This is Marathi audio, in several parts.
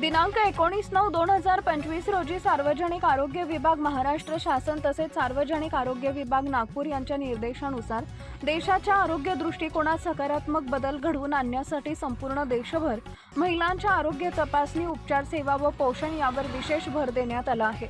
दिनांक एकोणीस नऊ दोन हजार पंचवीस रोजी सार्वजनिक आरोग्य विभाग महाराष्ट्र शासन तसेच सार्वजनिक आरोग्य विभाग नागपूर यांच्या निर्देशानुसार देशाच्या आरोग्य दृष्टिकोनात सकारात्मक बदल घडवून आणण्यासाठी संपूर्ण देशभर महिलांच्या आरोग्य तपासणी उपचार सेवा व पोषण यावर विशेष भर देण्यात आला आहे.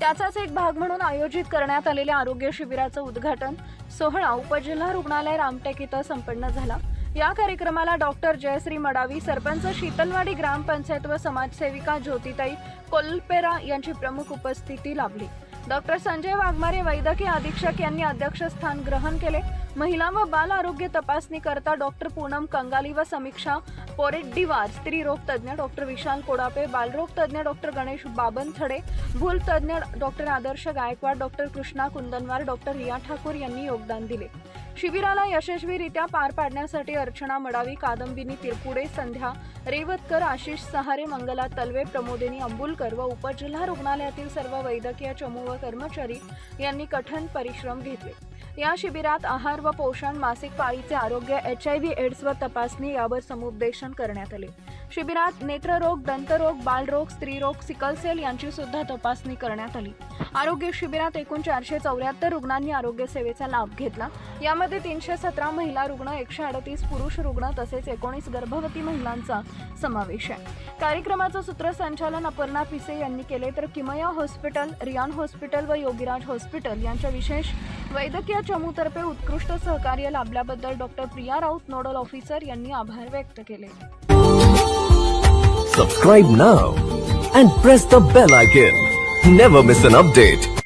त्याचाच एक भाग म्हणून आयोजित करण्यात आलेल्या आरोग्य शिबिराचं उद्घाटन सोहळा उपजिल्हा रुग्णालय रामटेक इथं संपन्न झाला. या कार्यक्रमाला डॉक्टर जयश्री मडावी सरपंच शीतलवाडी ग्रामपंचायत व समाजसेविका ज्योतिताई कोल्पेरा यांची प्रमुख उपस्थिती लाभली. डॉक्टर संजय वाघमारे वैद्यकीय अधीक्षक यांनी अध्यक्षस्थान ग्रहण केले. महिला व बाल आरोग्य तपासणी करता डॉक्टर पूनम कंगाली व समीक्षा पोरेड्डीवार स्त्री रोग तज्ज्ञ डॉक्टर विशाल कोडापे बालरोग तज्ज्ञ डॉक्टर गणेश बाबनथडे भूल तज्ज्ञ doctor Adarsh Gaikwad doctor Krishna Kundanwar doctor Riya Thakur यांनी योगदान दिले. शिबिराला यशस्वीरित्या पार पाडण्यासाठी अर्चना मडावी कादंबिनी तिरपुडे संध्या रेवतकर आशिष सहारे मंगला तलवे प्रमोदिनी अंबुलकर व उपजिल्हा रुग्णालयातील सर्व वैद्यकीय चमू व कर्मचारी यांनी कठीण परिश्रम घेतले. या शिबिरात आहार व पोषण मासिक पाळीचे आरोग्य एच आय व्ही एड्स व तपासणी यावर समुपदेशन करण्यात आले. शिबिरात नेत्ररोग दंतरोग बालरोग स्त्रीरोग सिकलसेल यांची सुद्धा तपासणी करण्यात आली. आरोग्य शिबिरात एकूण चारशे चौऱ्याहत्तर रुग्णांनी आरोग्य सेवेचा लाभ घेतला. यामध्ये तीनशे सतरा महिला रुग्ण एकशे अडतीस पुरुष रुग्ण तसेच एकोणीस गर्भवती महिलांचा समावेश आहे. कार्यक्रमाचं सूत्रसंचालन अपर्णा पिसे यांनी केले तर किमया हॉस्पिटल रियान हॉस्पिटल व योगीराज हॉस्पिटल यांच्या विशेष वैद्यकीय चमूतर्फे उत्कृष्ट सहकार्य लाभल्याबद्दल doctor Priya Raut nodal officer यांनी आभार व्यक्त केले. Subscribe now and press the bell icon never miss an update